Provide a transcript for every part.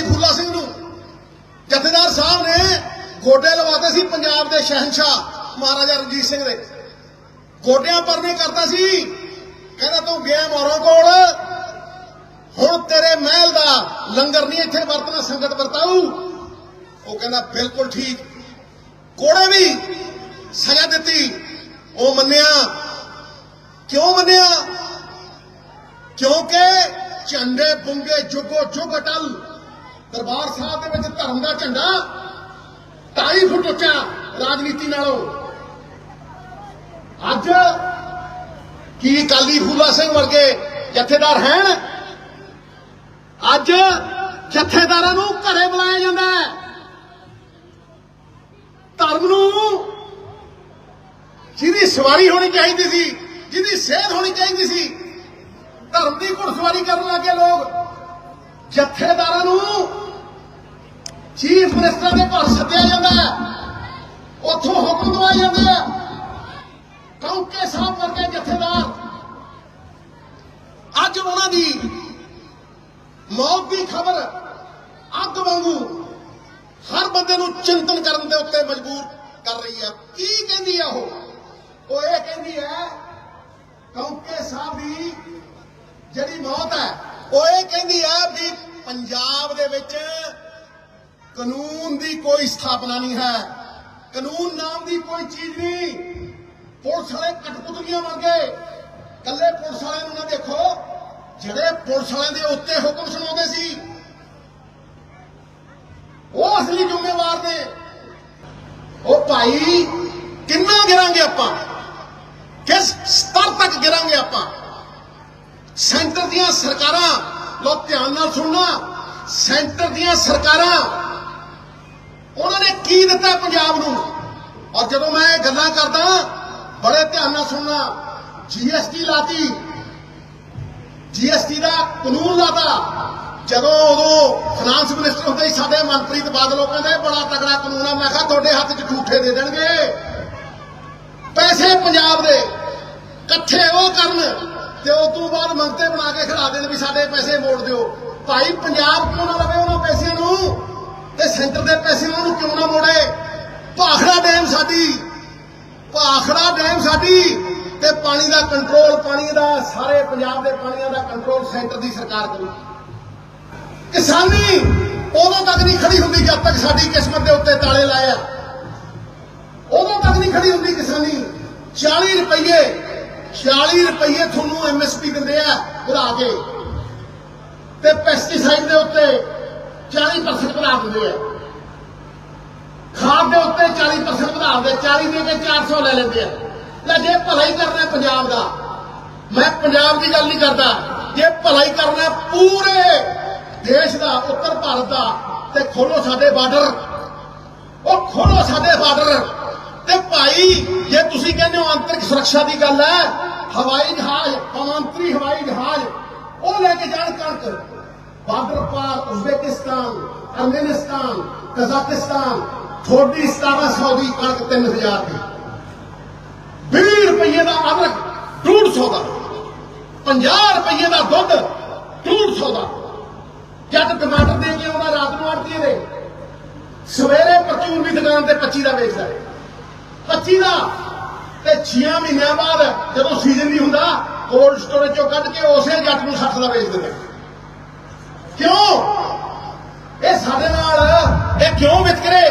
ਕਾਲੀ ਫੂਲਾ ਸਿੰਘ ਨੂੰ। ਜਥੇਦਾਰ ਸਾਹਿਬ ਨੇ ਗੋਡੇ ਲਵਾਤੇ ਸੀ ਪੰਜਾਬ ਦੇ ਸ਼ਹਿਨशाह ਮਹਾਰਾਜਾ ਰਣਜੀਤ ਸਿੰਘ ਦੇ। ਗੋਡਿਆਂ ਪਰਨੇ ਕਰਦਾ ਸੀ। ਕਹਿੰਦਾ, ਤੂੰ ਗਿਆ ਮੋਰੋਂ ਕੋਲ। ਹੁਣ ਤੇਰੇ ਮਹਿਲ ਦਾ ਲੰਗਰ ਨਹੀਂ ਇੱਥੇ ਵਰਤਣਾ, ਸੰਗਤ ਵਰਤਾਊ। ਉਹ ਕਹਿੰਦਾ, ਬਿਲਕੁਲ ਠੀਕ। ਕੋੜੇ ਵੀ ਸਜ਼ਾ ਦਿੱਤੀ। ਉਹ ਮੰਨਿਆ, ਕਿਉਂ ਮੰਨਿਆ? ਕਿਉਂਕਿ ਝੰਡੇ ਬੁੰਗੇ ਜੁਗੋ ਜੁਗ ਅਟਲ ਦਰਬਾਰ ਸਾਹਿਬ ਦੇ ਵਿੱਚ ਧਰਮ ਦਾ ਝੰਡਾ 2.5 ਫੁੱਟ ਉੱਚਾ ਰਾਜਨੀਤੀ ਨਾਲੋਂ। ਅੱਜ ਕੀ ਕਾਲੀ ਫੂਲਾ ਸਿੰਘ ਵਰਗੇ ਜਥੇਦਾਰ ਹਨ ਅੱਜ ਜਥੇਦਾਰਾਂ ਨੂੰ ਘਰੇ ਬੁਲਾਇਆ ਜਾਂਦਾ ਹੈ। ਧਰਮ ਨੂੰ ਜਿਹਦੀ ਸਵਾਰੀ ਹੋਣੀ ਚਾਹੀਦੀ ਸੀ, ਜਿਹਦੀ ਸੇਧ ਹੋਣੀ ਚਾਹੀਦੀ ਸੀ, ਧਰਮ ਦੀ ਘੁੜਸਵਾਰੀ ਕਰਨ ਲੱਗੇ ਲੋਕ ਜਥੇਦਾਰਾਂ ਨੂੰ ਚੀਫ ਮਿਨਿਸਟਰ ਦੇ ਘਰ ਸੱਦਿਆ ਜਾਂਦਾ ਹੈ। ਉੱਥੋਂ ਹੁਕਮ ਦਵਾਏ ਜਾਂਦੇ ਆ। ਕੌਂਕੇ ਸਾਹਿਬ ਵਰਗੇ ਜਥੇਦਾਰ। ਅੱਜ ਉਹਨਾਂ ਦੀ ਮੌਤ ਦੀ ਖਬਰ ਅੱਗ ਵਾਂਗੂ ਹਰ ਬੰਦੇ ਨੂੰ ਚਿੰਤਨ ਕਰਨ ਦੇ ਉੱਤੇ ਮਜਬੂਰ ਕਰ ਰਹੀ ਹੈ। ਕੀ ਕਹਿੰਦੀ ਆ ਉਹ? ਉਹ ਇਹ ਕਹਿੰਦੀ ਹੈ, ਕੌਂਕੇ ਸਾਹਿਬ ਦੀ ਜਿਹੜੀ ਮੌਤ ਹੈ, ਉਹ ਇਹ ਕਹਿੰਦੀ ਹੈ ਵੀ ਪੰਜਾਬ ਦੇ ਵਿੱਚ ਕਾਨੂੰਨ ਦੀ ਕੋਈ ਸਥਾਪਨਾ ਨਹੀਂ ਹੈ। ਕਾਨੂੰਨ ਨਾਮ ਦੀ ਕੋਈ ਚੀਜ਼ ਨਹੀਂ। ਪੁਲਿਸ ਵਾਲੇ ਕਟਪੁਤਲੀਆਂ ਵਰਗੇ ਕੱਲੇ ਪੁਲਿਸ ਵਾਲਿਆਂ ਨੂੰ ਨਾ ਦੇਖੋ। ਜਿਹੜੇ ਪੁਲਿਸ ਵਾਲਿਆਂ ਦੇ ਉੱਤੇ ਹੁਕਮ ਸੁਣਾਉਂਦੇ ਸੀ। ਉਹ ਅਸਲੀ ਜ਼ਿੰਮੇਵਾਰ ਨੇ। ਉਹ ਭਾਈ, ਕਿੰਨਾ ਗਿਰਾਂਗੇ ਆਪਾਂ? ਕਿਸ ਸਤਰ ਤੱਕ ਗਿਰਾਂਗੇ ਆਪਾਂ? ਸੈਂਟਰ ਦੀਆਂ ਸਰਕਾਰਾਂ ਲੋ ਧਿਆਨ ਨਾਲ ਸੁਣਨਾ। ਸੈਂਟਰ ਦੀਆਂ ਸਰਕਾਰਾਂ ਉਹਨਾਂ ਨੇ ਕੀ ਦਿੱਤਾ ਪੰਜਾਬ ਨੂੰ? ਔਰ ਜਦੋਂ ਮੈਂ ਇਹ ਗੱਲਾਂ ਕਰਦਾ, ਬੜੇ ਧਿਆਨ ਨਾਲ ਸੁਣਨਾ ਜੀਐਸਟੀ ਲਾਤੀ। ਜੀਐਸਟੀ ਦਾ ਕਾਨੂੰਨ ਲਾਤਾ। ਜਦੋਂ ਉਦੋਂ ਫਾਈਨਾਂਸ ਮਿਨਿਸਟਰ ਹੁੰਦੇ ਸੀ ਸਾਡੇ ਮਨਪ੍ਰੀਤ ਬਾਦਲ ਕਹਿੰਦੇ, ਬੜਾ ਤਗੜਾ ਕਾਨੂੰਨ ਆ। ਮੈਂ ਕਿਹਾ, ਤੁਹਾਡੇ ਹੱਥ 'ਚ ਝੂਠੇ ਦੇ ਦੇਣਗੇ। ਪੈਸੇ ਪੰਜਾਬ ਦੇ। ਇਕੱਠੇ ਉਹ ਕਰਨ ਤੇ ਉਸ ਤੋਂ ਬਾਅਦ ਮੰਗਤੇ ਬਣਾ ਕੇ ਖੜਾ ਦੇਣ ਵੀ ਸਾਡੇ ਪੈਸੇ ਮੋੜ ਦਿਓ। ਭਾਈ, ਪੰਜਾਬ ਕਿਉਂ ਨਾ ਲਵੇ ਉਹਨਾਂ ਪੈਸਿਆਂ ਨੂੰ? ਤੇ ਸੈਂਟਰ ਦੇ ਪੈਸੇ ਉਹਨੂੰ ਕਿਉਂ ਨਾ ਮੋੜੇ? ਭਾਖੜਾ ਡੈਮ ਸਾਡੀ, ਭਾਖੜਾ ਡੈਮ ਸਾਡੀ ਤੇ ਪਾਣੀ ਦਾ ਕੰਟਰੋਲ ਪਾਣੀ ਦਾ ਸਾਰੇ ਪੰਜਾਬ ਦੇ ਪਾਣੀਆਂ ਦਾ ਕੰਟਰੋਲ ਸੈਂਟਰ ਦੀ ਸਰਕਾਰ ਕਰੂ। ਕਿਸਾਨੀ, ਉਦੋਂ ਤੱਕ ਨਹੀਂ ਖੜੀ ਹੁੰਦੀ ਜਦ ਤੱਕ ਸਾਡੀ ਕਿਸਮਤ ਦੇ ਉੱਤੇ ਤਾਲੇ ਲਾਇਆ ਉਦੋਂ ਤੱਕ ਨਹੀਂ ਖੜੀ ਹੁੰਦੀ ਕਿਸਾਨੀ। 40 ਰੁਪਏ 40 ਰੁਪਏ ਤੁਹਾਨੂੰ ਐਮਐਸਪੀ ਦਿੰਦੇ ਆ ਵਧਾ ਕੇ। ਤੇ ਪੈਸਟੀਸਾਈਡ ਦੇ ਉੱਤੇ 40% ਵਧਾ ਦਿੰਦੇ ਆ। ਖਾਦ ਦੇ ਉੱਤੇ 40% ਵਧਾ ਦਿੰਦੇ 40 ਦੇ ਕੇ 400 ਲੈ ਲੈਂਦੇ ਆ। ਲੈ ਜੇ ਭਲਾਈ ਕਰਨਾ ਪੰਜਾਬ ਦਾ, ਮੈਂ ਪੰਜਾਬ ਦੀ ਗੱਲ ਨਹੀਂ ਕਰਦਾ। ਜੇ ਭਲਾਈ ਕਰਨਾ ਪੂਰੇ ਦੇਸ਼ ਦਾ, ਉੱਤਰ ਭਾਰਤ ਦਾ, ਤੇ ਖੋਲੋ ਸਾਡੇ ਬਾਰਡਰ। ਉਹ ਖੋਲੋ ਸਾਡੇ ਬਾਰਡਰ। ਤੇ ਭਾਈ, ਜੇ ਤੁਸੀਂ ਕਹਿੰਦੇ ਹੋ ਆਂਤਰਿਕ ਸੁਰੱਖਿਆ ਦੀ ਗੱਲ ਹੈ, ਹਵਾਈ ਜਹਾਜ਼ ਕੌਮਾਂਤਰੀ ਹਵਾਈ ਜਹਾਜ਼, ਉਹ ਲੈ ਕੇ ਜਾਣ ਕਣਕ। ਬਾਰਡਰ ਪਾਰ ਉਜ਼ਬੇਕਿਸਤਾਨ, ਅਰਮੇਨਿਸਤਾਨ, ਕਜ਼ਾਕਿਸਤਾਨ ਥੋੜੀ 1700 ਦੀ ਕਣਕ 3000 ਦੀ। 20 ਰੁਪਏ ਦਾ ਅਦਰਕ 150 ਦਾ। 50 ਰੁਪਏ ਦਾ ਦੁੱਧ 150 ਦਾ। ਜਦ ਟਮਾਟਰ ਦੇ ਕੇ ਆਉਂਦਾ, ਰਾਤ ਨੂੰ ਆੜਤੀ ਦੇ। ਸਵੇਰੇ ਪਰਚੂਨ ਦੀ ਦੁਕਾਨ ਤੇ 25 ਦਾ ਵੇਚਦਾ ਹੈ। 25 ਦਾ ਤੇ 6 ਮਹੀਨਿਆਂ ਬਾਅਦ ਜਦੋਂ ਸੀਜ਼ਨ ਨਹੀਂ ਹੁੰਦਾ ਕੋਲਡ ਸਟੋਰੇਜ ਚੋਂ ਕੱਢ ਕੇ ਉਸੇ ਜੱਟ ਨੂੰ 60 ਦਾ ਵੇਚ ਦਿੰਦਾ ਕਿਉਂ? ਇਹ ਸਾਡੇ ਨਾਲ ਇਹ ਕਿਉਂ ਵਿਤਕਰੇ?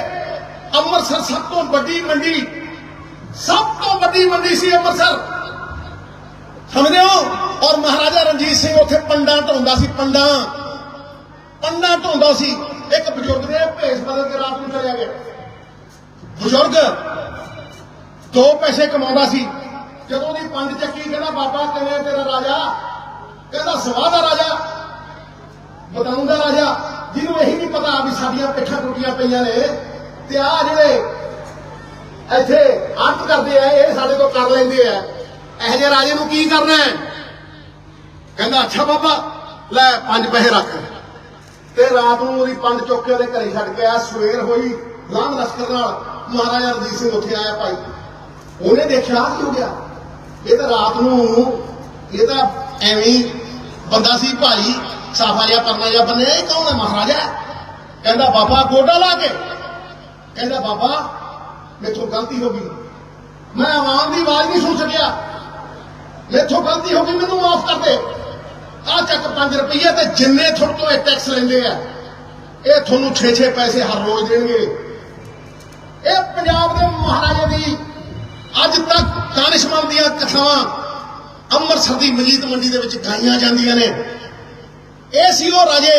ਅੰਮ੍ਰਿਤਸਰ ਸਭ ਤੋਂ ਵੱਡੀ ਮੰਡੀ, ਸਭ ਤੋਂ ਵੱਡੀ ਮੰਡੀ ਸੀ ਅੰਮ੍ਰਿਤਸਰ। ਸਮਝਦੇ ਹੋ? ਔਰ ਮਹਾਰਾਜਾ ਰਣਜੀਤ ਸਿੰਘ ਉੱਥੇ ਪੰਡਾਂ ਢੋਂਦਾ ਸੀ, ਪੰਡਾਂ। ਪੰਡਾਂ ਢੋਂਦਾ ਸੀ। ਇੱਕ ਬਜ਼ੁਰਗ ਦੇ ਭੇਸ ਬਦਲ ਕੇ ਰਾਤ ਨੂੰ ਚਲਿਆ ਗਿਆ। ਬਜ਼ੁਰਗ, ਦੋ ਪੈਸੇ ਕਮਾਉਂਦਾ ਸੀ। ਜਦੋਂ ਦੀ ਪੰਜ ਚੱਕੀ ਕਹਿੰਦਾ, ਬਾਬਾ, ਕਿਵੇਂ ਤੇਰਾ ਰਾਜਾ? ਕਹਿੰਦਾ, ਸਵਾਹ ਦਾ ਰਾਜਾ ਬਤਾਉਂ ਦਾ ਰਾਜਾ ਜਿਹਨੂੰ ਇਹੀ ਨਹੀਂ ਪਤਾ ਵੀ ਸਾਡੀਆਂ ਪਿੱਠਾਂ ਟੁੱਟੀਆਂ ਪਈਆਂ ਨੇ ਤੇ ਆ ਜਿਹੜੇ ਇੱਥੇ ਅੰਤ ਕਰਦੇ ਆ, ਇਹ ਸਾਡੇ ਤੋਂ ਕਰ ਲੈਂਦੇ ਆ। ਇਹੋ ਜਿਹੇ ਰਾਜੇ ਨੂੰ ਕੀ ਕਰਨਾ ਹੈ? ਕਹਿੰਦਾ, ਅੱਛਾ ਬਾਬਾ, ਲੈ ਪੰਜ ਪੈਸੇ ਰੱਖ। ਤੇ ਰਾਤ ਨੂੰ ਉਹਦੀ ਪੰਜ ਚੁੱਕ ਕੇ ਉਹਦੇ ਘਰੇ ਛੱਡ ਕੇ ਆ ਸਵੇਰ ਹੋਈ ਲਾਂਘ ਲਸ਼ਕਰ ਨਾਲ ਮਹਾਰਾਜਾ ਰਣਜੀਤ ਸਿੰਘ ਉੱਥੇ ਆਇਆ ਭਾਈ। ਉਹਨੇ ਦੇਖਿਆ, ਆਹ ਕੀ ਹੋ ਗਿਆ? ਇਹ ਤਾਂ ਰਾਤ ਨੂੰ, ਇਹ ਤਾਂ ਐਵੇਂ ਬੰਦਾ ਸੀ ਭਾਈ ਸਾਫਾ ਜਿਹਾ, ਪਰਨਾ ਜਿਹਾ, ਬੰਨੇ, ਇਹ ਕੌਣ ਹੈ? ਮਹਾਰਾਜਾ ਕਹਿੰਦਾ, ਬਾਬਾ, ਗੋਡਾ ਲਾ ਕੇ। ਕਹਿੰਦਾ, ਬਾਬਾ, ਮੇਥੋਂ ਗਲਤੀ ਹੋ ਗਈ। ਮੈਂ ਆਵਾਮ ਦੀ ਆਵਾਜ਼ ਨਹੀਂ ਸੁਣ ਸਕਿਆ। ਮੇਥੋਂ ਗਲਤੀ ਹੋ ਗਈ, ਮੈਨੂੰ ਮਾਫ ਕਰ ਦੇ। ਆ ਚੱਕ 5 ਰੁਪਏ ਤੇ ਜਿੰਨੇ ਤੁਹਾਡੇ ਤੋਂ ਇਹ ਟੈਕਸ ਲੈਂਦੇ ਆ, ਇਹ ਤੁਹਾਨੂੰ 6-6 ਪੈਸੇ ਹਰ ਰੋਜ਼ ਦੇਣਗੇ। ਇਹ ਪੰਜਾਬ ਦੇ ਮਹਾਰਾਜੇ ਦੀ ਅੱਜ ਤੱਕ ਦਾਨਿਸ਼ਮੰਦ ਦੀਆਂ ਕਥਾਵਾਂ ਅੰਮ੍ਰਿਤਸਰ ਦੀ ਮਜੀਦ ਮੰਡੀ ਦੇ ਵਿੱਚ ਗਾਈਆਂ ਜਾਂਦੀਆਂ ਨੇ। ਇਹ ਸੀ ਉਹ ਰਾਜੇ